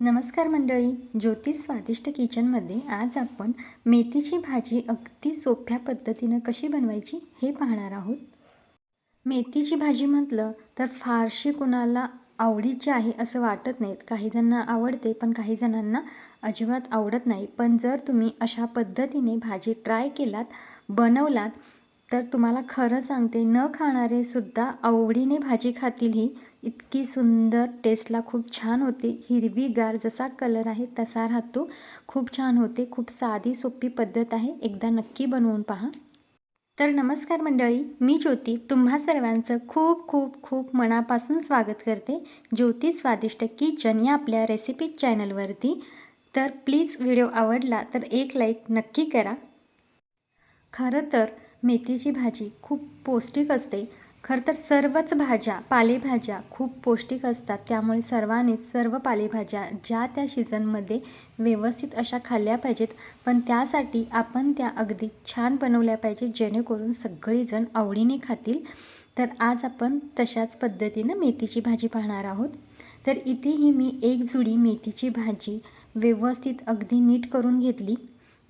नमस्कार मंडळी ज्योतिष स्वादिष्ट किचनमध्ये आज आपण मेथीची भाजी अगदी सोप्या पद्धतीनं कशी बनवायची हे पाहणार आहोत. मेथीची भाजी म्हटलं तर फारशी कुणाला आवडीची आहे असं वाटत नाहीत. काही जणांना आवडते पण काही जणांना अजिबात आवडत नाही. पण जर तुम्ही अशा पद्धतीने भाजी ट्राय केलात बनवलात तर तुम्हाला खरं सांगते न खाणारे सुद्धा आवडीने भाजी खातील ही इतकी सुंदर टेस्टला खूप छान होते. हिरवीगार जसा कलर आहे तसा राहतो. खूप छान होते. खूप साधी सोपी पद्धत आहे. एकदा नक्की बनवून पहा. तर नमस्कार मंडळी मी ज्योती. तुम्हा सर्वांचं खूप खूप खूप मनापासून स्वागत करते. ज्योती स्वादिष्ट किचन या आपल्या रेसिपी चॅनलवरती तर प्लीज व्हिडिओ आवडला तर एक लाईक नक्की करा. खरं तर मेथीची भाजी खूप पौष्टिक असते. खरं तर सर्वच भाज्या पालेभाज्या खूप पौष्टिक असतात. त्यामुळे सर्वांनी सर्व पालेभाज्या ज्या त्या सीझनमध्ये व्यवस्थित अशा खाल्ल्या पाहिजेत. पण त्यासाठी आपण त्या अगदी छान बनवल्या पाहिजेत जेणेकरून सगळीजण आवडीने खातील. तर आज आपण तशाच पद्धतीनं मेथीची भाजी पाहणार आहोत. तर इथेही मी एक जुडी मेथीची भाजी व्यवस्थित अगदी नीट करून घेतली.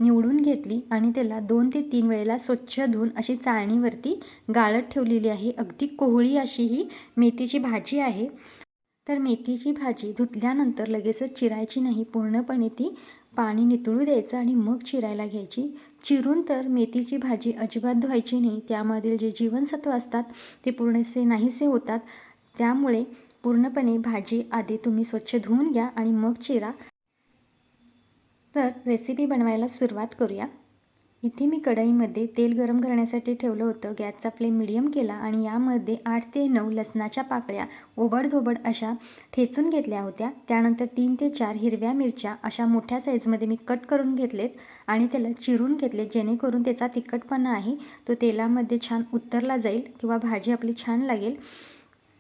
निवडून घेतली आणि त्याला दोन ते तीन वेळेला स्वच्छ धुवून अशी चाळणीवरती गाळत ठेवलेली आहे. अगदी कोहळी अशी ही मेथीची भाजी आहे. तर मेथीची भाजी धुतल्यानंतर लगेचच चिरायची नाही. पूर्णपणे ती पाणी नितळू द्यायचं आणि मग चिरायला घ्यायची. चिरून तर मेथीची भाजी अजिबात धुवायची नाही. त्यामधील जे जीवनसत्व असतात ते पूर्णसे नाहीसे होतात. त्यामुळे पूर्णपणे भाजी आधी तुम्ही स्वच्छ धुवून घ्या आणि मग चिरा. तर रेसिपी बनवायला सुरुवात करूया. इथे मी कढईमध्ये तेल गरम करण्यासाठी ठेवलं होतं. गॅसचा फ्लेम मिडियम केला आणि यामध्ये आठ ते नऊ लसणाच्या पाकळ्या ओबडधोबड अशा ठेचून घेतल्या होत्या. त्यानंतर तीन ते चार हिरव्या मिरच्या अशा मोठ्या साईजमध्ये मी कट करून घेतलेत आणि त्याला चिरून घेतले जेणेकरून त्याचा तिखटपणा आहे तो तेलामध्ये छान उतरला जाईल किंवा भाजी आपली छान लागेल.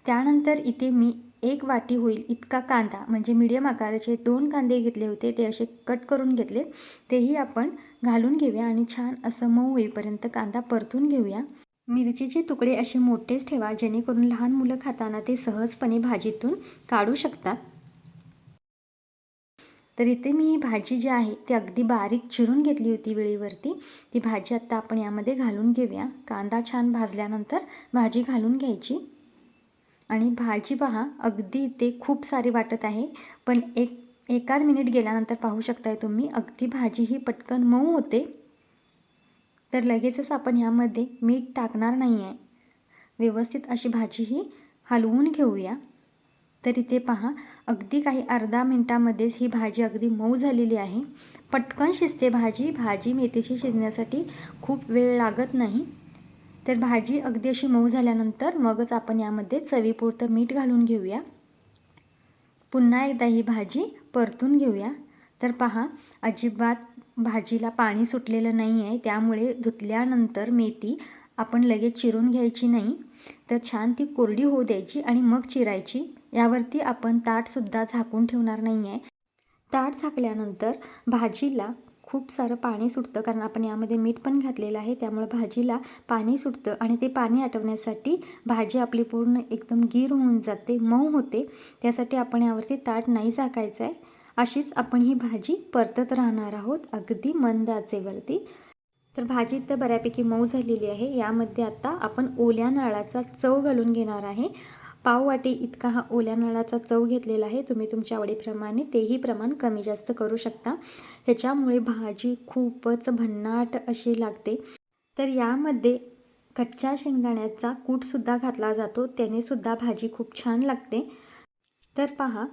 त्यानंतर इथे मी एक वाटी होईल इतका कांदा म्हणजे मीडियम आकाराचे दोन कांदे घेतले होते ते असे कट करून घेतले. तेही आपण घालून घेऊया आणि छान असं मऊ होईपर्यंत कांदा परतून घेऊया. मिरचीचे तुकडे असे मोठेच ठेवा जेणेकरून लहान मुलं खाताना ते सहजपणे भाजीतून काढू शकतात. तर इथे मी ही भाजी जी आहे ती अगदी बारीक चिरून घेतली होती वेळीवरती. ती भाजी आत्ता आपण यामध्ये घालून घेऊया. कांदा छान भाजल्यानंतर भाजी घालून घ्यायची. आणि भाजी पहा अगदी इथे खूप सारी वाटत आहे. पण एक एकाच मिनिट गेल्यानंतर पाहू शकताय तुम्ही अगदी भाजी ही पटकन मऊ होते. तर लगेचच आपण ह्यामध्ये मीठ टाकणार नाही आहे व्यवस्थित अशी भाजी ही हलवून घेऊया. तर इथे पहा अगदी काही अर्धा मिनटामध्येच ही भाजी अगदी मऊ झालेली आहे. पटकन शिजते भाजी भाजी मेथीची शिजण्यासाठी खूप वेळ लागत नाही. तर भाजी अगदी अशी मऊ झाल्यानंतर मगच आपण यामध्ये चवीपुरतं मीठ घालून घेऊया. पुन्हा एकदा ही भाजी परतून घेऊया. तर पहा अजिबात भाजीला पाणी सुटलेलं नाही आहे त्यामुळे धुतल्यानंतर मेथी आपण लगेच चिरून घ्यायची नाही. तर छान ती कोरडी होऊ द्यायची आणि मग चिरायची. यावरती आपण ताटसुद्धा झाकून ठेवणार नाही आहे ताट झाकल्यानंतर भाजीला खूप सारं पाणी सुटतं कारण आपण यामध्ये मीठ पण घातलेलं आहे त्यामुळे भाजीला पाणी सुटतं आणि ते पाणी आटवण्यासाठी भाजी आपली पूर्ण एकदम गीर होऊन जाते मऊ होते. त्यासाठी आपण यावरती ताट नाही झाकायचं आहे अशीच आपण ही भाजी परतत राहणार आहोत अगदी मंद आचेवरती तर भाजी तर बऱ्यापैकी मऊ झालेली आहे. यामध्ये आता आपण ओल्या नाळाचा चव घालून घेणार आहे. पाववाटी इतका हा ओल्या नळाचा चव घेतलेला आहे. तुम्ही तुमच्या आवडीप्रमाणे तेही प्रमाण कमी जास्त करू शकता. ह्याच्यामुळे भाजी खूपच भन्नाट अशी लागते. तर यामध्ये कच्च्या शेंगदाण्याचा कूटसुद्धा घातला जातो. त्यानेसुद्धा भाजी खूप छान लागते. तर पहा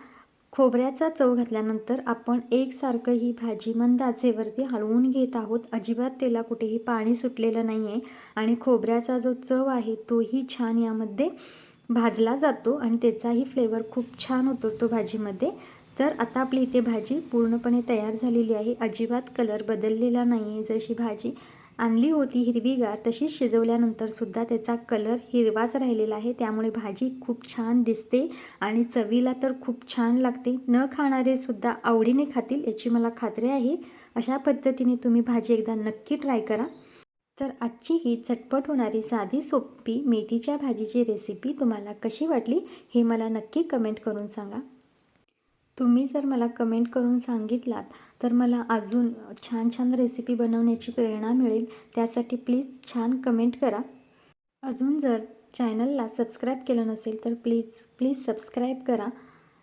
खोबऱ्याचा चव घातल्यानंतर आपण एकसारखं ही भाजी मंद आचेवरती हलवून घेत आहोत. अजिबात त्याला कुठेही पाणी सुटलेलं नाही आहे आणि खोबऱ्याचा जो चव आहे तोही छान यामध्ये भाजला जातो आणि त्याचाही फ्लेवर खूप छान उतरतो भाजीमध्ये. तर आता आपली इथे भाजी पूर्णपणे तयार झालेली आहे. अजिबात कलर बदललेला नाही आहे जशी भाजी आणली होती हिरवीगार तशीच शिजवल्यानंतरसुद्धा त्याचा कलर हिरवाच राहिलेला आहे. त्यामुळे भाजी खूप छान दिसते आणि चवीला तर खूप छान लागते. न खाणारेसुद्धा आवडीने खातील याची मला खात्री आहे. अशा पद्धतीने तुम्ही भाजी एकदा नक्की ट्राय करा. तर आजची ही झटपट होणारी साधी सोपी मेथीच्या भाजीची रेसिपी तुम्हाला कशी वाटली हे मला नक्की कमेंट करून सांगा. तुम्ही जर मला कमेंट करून सांगितलात तर मला अजून छान छान रेसिपी बनवण्याची प्रेरणा मिळेल. त्यासाठी प्लीज छान कमेंट करा. अजून जर चॅनलला सबस्क्राईब केलं नसेल तर प्लीज प्लीज सबस्क्राईब करा.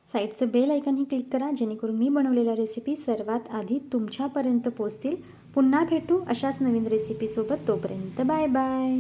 साईडचं बेल आयकनही क्लिक करा जेणेकरून मी बनवलेल्या रेसिपी सर्वात आधी तुमच्यापर्यंत पोचतील पुन्हा भेटू अशाच नवीन रेसिपीसोबत तोपर्यंत बाय बाय.